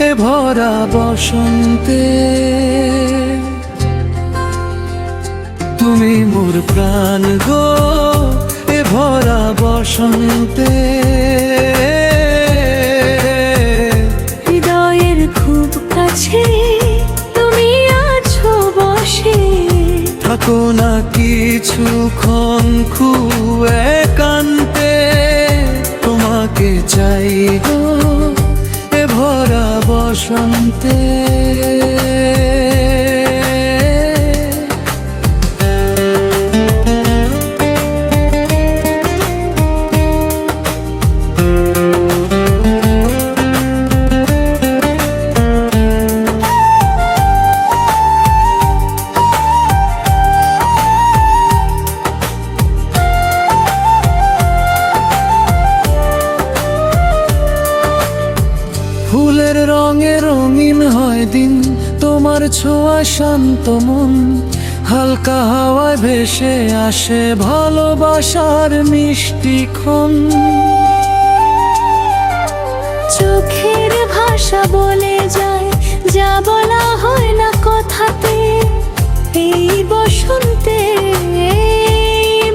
এ ভরা বসন্তে। তুমি মোর প্রাণ গো এ ভরা বসন্তে। হৃদয়ের খুব কাছে তুমি আছো বসে। থাকো না কিছুক্ষণ খুব ফুলের রঙে রঙিন হয় দিন তোমার ছোঁয়া শান্ত মন। হালকা হাওয়ায় ভেসে আসে ভালোবাসার মিষ্টি ক্ষণ। চোখের ভাষা বলে যায় যা বলা হয় না কথাতে। এই বসন্তে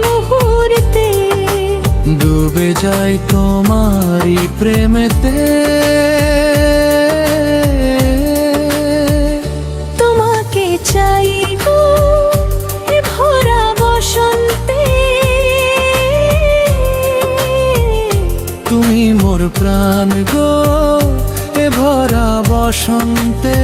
মুহূর্তে। ডুবে যায় তোমারই প্রেমেতে। মোর প্রাণ গো এ ভরা বসন্তে।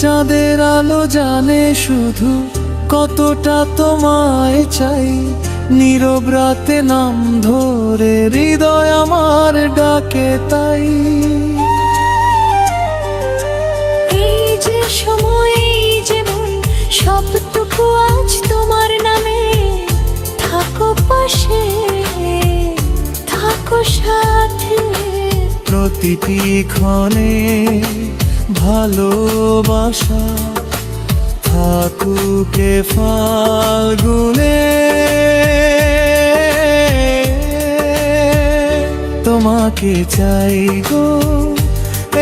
চাঁদের আলো জানে শুধু কতটা তোমায় চাই। নীরব রাতে নাম ধরে হৃদয় আমার ডাকে তাই। এই যে সময় এই যে মন সবটুকু আজ তোমার নামে। থাকো পাশে থাকো সাথে। প্রতিটি ক্ষণে ভালোবাসা থাকুকে ফাগুনে। তোমাকে চাই গো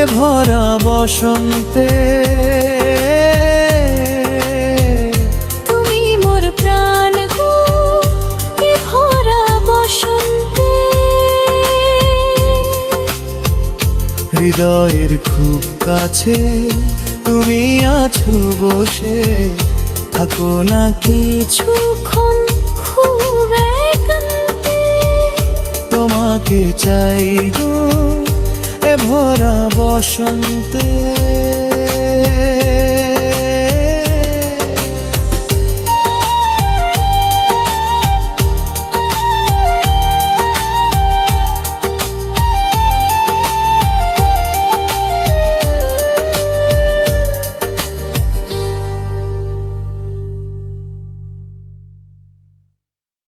এ ভরা বসন্তে। তুমি মোর প্রাণ গো এ ভরা বসন্তে। হৃদয়ের খুব কাছে তুমি আছো বসে। থাকো না কিছুক্ষণ তোমাকে চাই গো এ ভরা বসন্তে।